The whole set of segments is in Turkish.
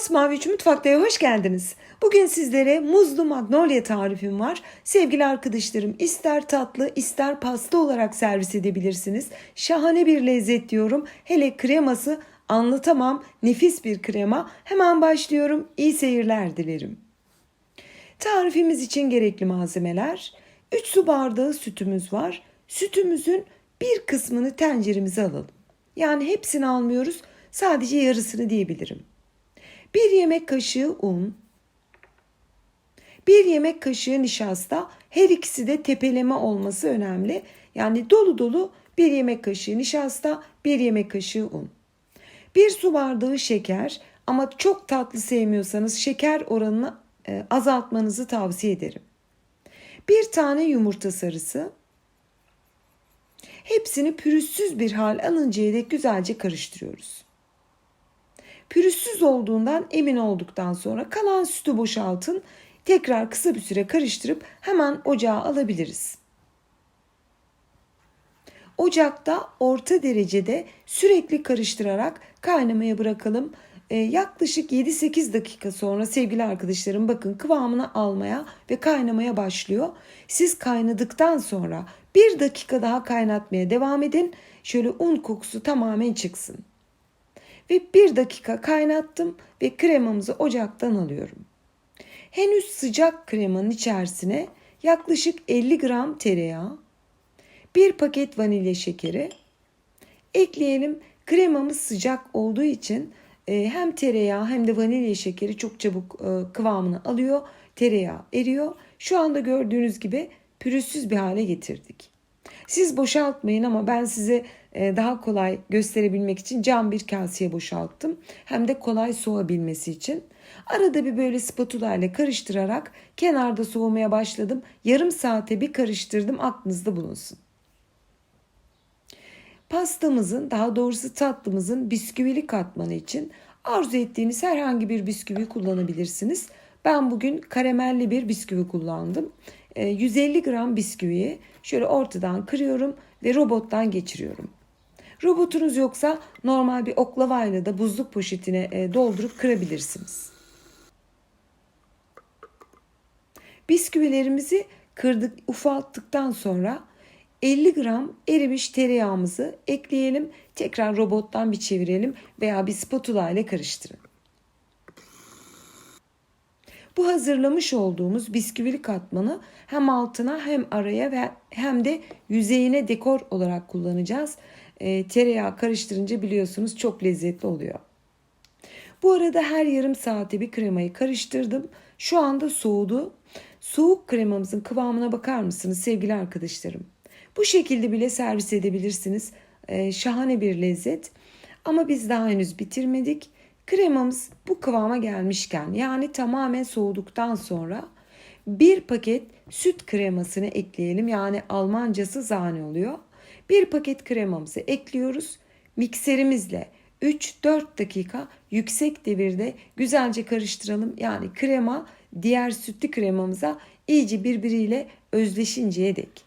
Masmavi 3 Mutfakta'ya hoş geldiniz. Bugün sizlere muzlu magnolia tarifim var. Sevgili arkadaşlarım ister tatlı ister pasta olarak servis edebilirsiniz. Şahane bir lezzet diyorum. Hele kreması anlatamam. Nefis bir krema. Hemen başlıyorum. İyi seyirler dilerim. Tarifimiz için gerekli malzemeler 3 su bardağı sütümüz var. Sütümüzün bir kısmını tenceremize alalım. Yani hepsini almıyoruz. Sadece yarısını diyebilirim. Bir yemek kaşığı un, bir yemek kaşığı nişasta, her ikisi de tepeleme olması önemli. Yani dolu dolu bir yemek kaşığı nişasta, bir yemek kaşığı un. Bir su bardağı şeker ama çok tatlı sevmiyorsanız şeker oranını e, azaltmanızı tavsiye ederim. Bir tane yumurta sarısı. Hepsini pürüzsüz bir hal alıncaya dek güzelce karıştırıyoruz. Pürüzsüz olduğundan emin olduktan sonra kalan sütü boşaltın. Tekrar kısa bir süre karıştırıp hemen ocağa alabiliriz. Ocakta orta derecede sürekli karıştırarak kaynamaya bırakalım. Ee, yaklaşık 7-8 dakika sonra sevgili arkadaşlarım bakın kıvamını almaya ve kaynamaya başlıyor. Siz kaynadıktan sonra bir dakika daha kaynatmaya devam edin. Şöyle un kokusu tamamen çıksın ve bir dakika kaynattım ve kremamızı ocaktan alıyorum. Henüz sıcak kremanın içerisine yaklaşık 50 gram tereyağı, bir paket vanilya şekeri ekleyelim. Kremamız sıcak olduğu için e, hem tereyağı hem de vanilya şekeri çok çabuk e, kıvamını alıyor. Tereyağı eriyor. Şu anda gördüğünüz gibi pürüzsüz bir hale getirdik. Siz boşaltmayın ama ben size daha kolay gösterebilmek için cam bir kaseye boşalttım. Hem de kolay soğabilmesi için. Arada bir böyle spatula ile karıştırarak kenarda soğumaya başladım. Yarım saate bir karıştırdım aklınızda bulunsun. Pastamızın daha doğrusu tatlımızın bisküvili katmanı için arzu ettiğiniz herhangi bir bisküvi kullanabilirsiniz. Ben bugün karamelli bir bisküvi kullandım. 150 e, gram bisküviyi şöyle ortadan kırıyorum ve robottan geçiriyorum. Robotunuz yoksa normal bir oklavayla da buzluk poşetine e, doldurup kırabilirsiniz. Bisküvilerimizi kırdık, ufalttıktan sonra 50 gram erimiş tereyağımızı ekleyelim. Tekrar robottan bir çevirelim veya bir spatula ile karıştırın. Bu hazırlamış olduğumuz bisküvili katmanı hem altına hem araya ve hem de yüzeyine dekor olarak kullanacağız. E, tereyağı karıştırınca biliyorsunuz çok lezzetli oluyor. Bu arada her yarım saate bir kremayı karıştırdım. Şu anda soğudu. Soğuk kremamızın kıvamına bakar mısınız sevgili arkadaşlarım? Bu şekilde bile servis edebilirsiniz. Ee, şahane bir lezzet. Ama biz daha henüz bitirmedik. Kremamız bu kıvama gelmişken yani tamamen soğuduktan sonra bir paket süt kremasını ekleyelim. Yani Almancası zane oluyor. Bir paket kremamızı ekliyoruz. Mikserimizle 3-4 dakika yüksek devirde güzelce karıştıralım. Yani krema diğer sütlü kremamıza iyice birbiriyle özleşinceye dek.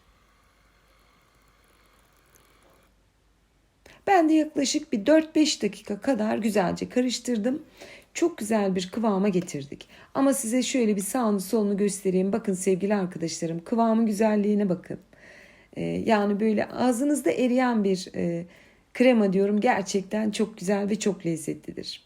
Ben de yaklaşık bir 4-5 dakika kadar güzelce karıştırdım. Çok güzel bir kıvama getirdik. Ama size şöyle bir sağını solunu göstereyim. Bakın sevgili arkadaşlarım kıvamın güzelliğine bakın. Ee, yani böyle ağzınızda eriyen bir e, krema diyorum. Gerçekten çok güzel ve çok lezzetlidir.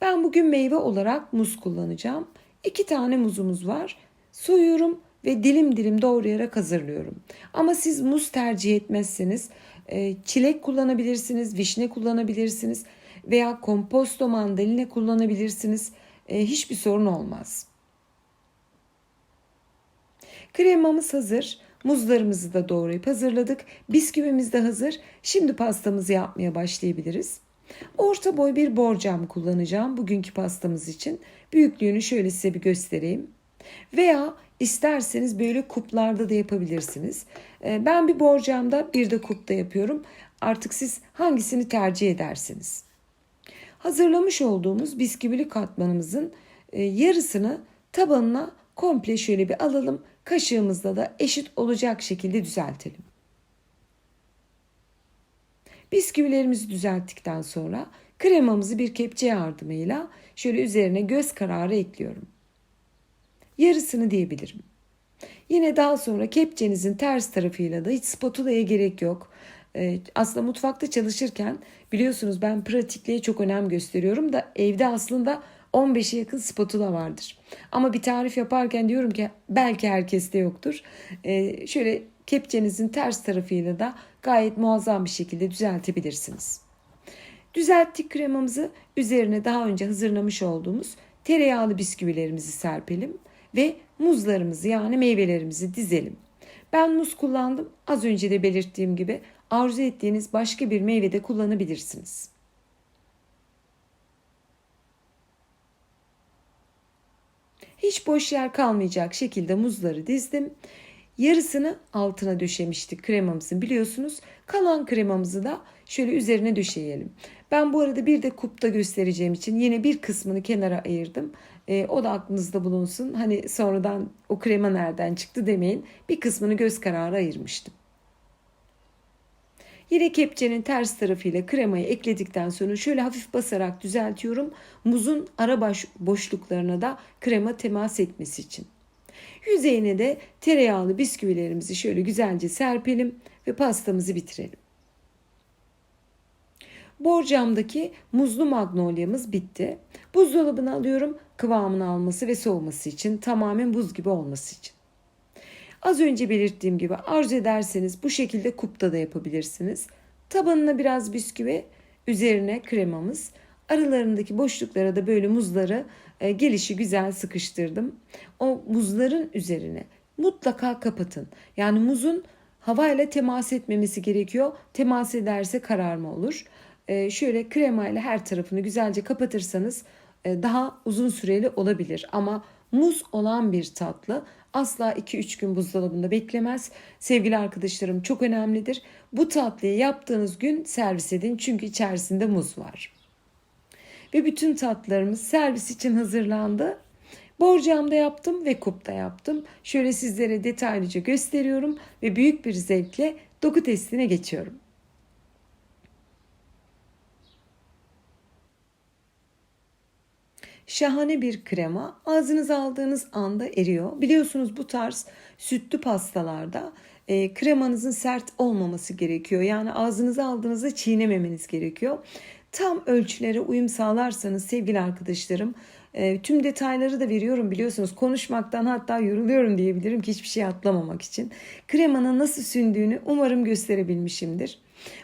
Ben bugün meyve olarak muz kullanacağım. İki tane muzumuz var. Soyuyorum ve dilim dilim doğrayarak hazırlıyorum. Ama siz muz tercih etmezseniz e, çilek kullanabilirsiniz, vişne kullanabilirsiniz veya komposto mandalina kullanabilirsiniz. E, hiçbir sorun olmaz. Kremamız hazır. Muzlarımızı da doğrayıp hazırladık. Bisküvimiz de hazır. Şimdi pastamızı yapmaya başlayabiliriz. Orta boy bir borcam kullanacağım bugünkü pastamız için. Büyüklüğünü şöyle size bir göstereyim. Veya isterseniz böyle kuplarda da yapabilirsiniz. Ee, ben bir borcamda bir de kupta yapıyorum. Artık siz hangisini tercih edersiniz? Hazırlamış olduğumuz bisküvili katmanımızın e, yarısını tabanına komple şöyle bir alalım. Kaşığımızla da eşit olacak şekilde düzeltelim. Bisküvilerimizi düzelttikten sonra Kremamızı bir kepçe yardımıyla şöyle üzerine göz kararı ekliyorum. Yarısını diyebilirim. Yine daha sonra kepçenizin ters tarafıyla da hiç spatula'ya gerek yok. Ee, aslında mutfakta çalışırken biliyorsunuz ben pratikliğe çok önem gösteriyorum da evde aslında 15'e yakın spatula vardır. Ama bir tarif yaparken diyorum ki belki herkeste yoktur. Ee, şöyle kepçenizin ters tarafıyla da gayet muazzam bir şekilde düzeltebilirsiniz. Düzelttik kremamızı üzerine daha önce hazırlamış olduğumuz tereyağlı bisküvilerimizi serpelim ve muzlarımızı yani meyvelerimizi dizelim. Ben muz kullandım. Az önce de belirttiğim gibi arzu ettiğiniz başka bir meyve de kullanabilirsiniz. Hiç boş yer kalmayacak şekilde muzları dizdim. Yarısını altına döşemiştik kremamızın biliyorsunuz. Kalan kremamızı da şöyle üzerine döşeyelim. Ben bu arada bir de kupta göstereceğim için yine bir kısmını kenara ayırdım. E, o da aklınızda bulunsun. Hani sonradan o krema nereden çıktı demeyin. Bir kısmını göz kararı ayırmıştım. Yine kepçenin ters tarafıyla kremayı ekledikten sonra şöyle hafif basarak düzeltiyorum. Muzun ara baş boşluklarına da krema temas etmesi için. Yüzeyine de tereyağlı bisküvilerimizi şöyle güzelce serpelim ve pastamızı bitirelim. Borcamdaki muzlu magnolia'mız bitti. Buzdolabına alıyorum kıvamını alması ve soğuması için tamamen buz gibi olması için. Az önce belirttiğim gibi arzu ederseniz bu şekilde kupta da yapabilirsiniz. Tabanına biraz bisküvi, üzerine kremamız, aralarındaki boşluklara da böyle muzları e, gelişi güzel sıkıştırdım. O muzların üzerine mutlaka kapatın. Yani muzun havayla temas etmemesi gerekiyor. Temas ederse kararma olur. E, şöyle kremayla her tarafını güzelce kapatırsanız e, daha uzun süreli olabilir. Ama muz olan bir tatlı asla 2-3 gün buzdolabında beklemez. Sevgili arkadaşlarım çok önemlidir. Bu tatlıyı yaptığınız gün servis edin çünkü içerisinde muz var. Ve bütün tatlarımız servis için hazırlandı. Borcamda yaptım ve kupta yaptım. Şöyle sizlere detaylıca gösteriyorum ve büyük bir zevkle doku testine geçiyorum. Şahane bir krema. Ağzınıza aldığınız anda eriyor. Biliyorsunuz bu tarz sütlü pastalarda e, kremanızın sert olmaması gerekiyor. Yani ağzınıza aldığınızda çiğnememeniz gerekiyor. Tam ölçülere uyum sağlarsanız sevgili arkadaşlarım e, tüm detayları da veriyorum biliyorsunuz. Konuşmaktan hatta yoruluyorum diyebilirim ki hiçbir şey atlamamak için. Kremanın nasıl sündüğünü umarım gösterebilmişimdir.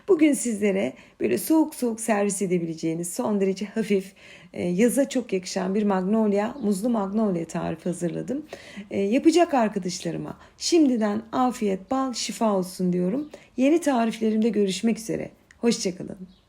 Bugün sizlere böyle soğuk soğuk servis edebileceğiniz son derece hafif, e, yaza çok yakışan bir magnolia, muzlu magnolia tarifi hazırladım. E, yapacak arkadaşlarıma şimdiden afiyet, bal, şifa olsun diyorum. Yeni tariflerimde görüşmek üzere. Hoşçakalın.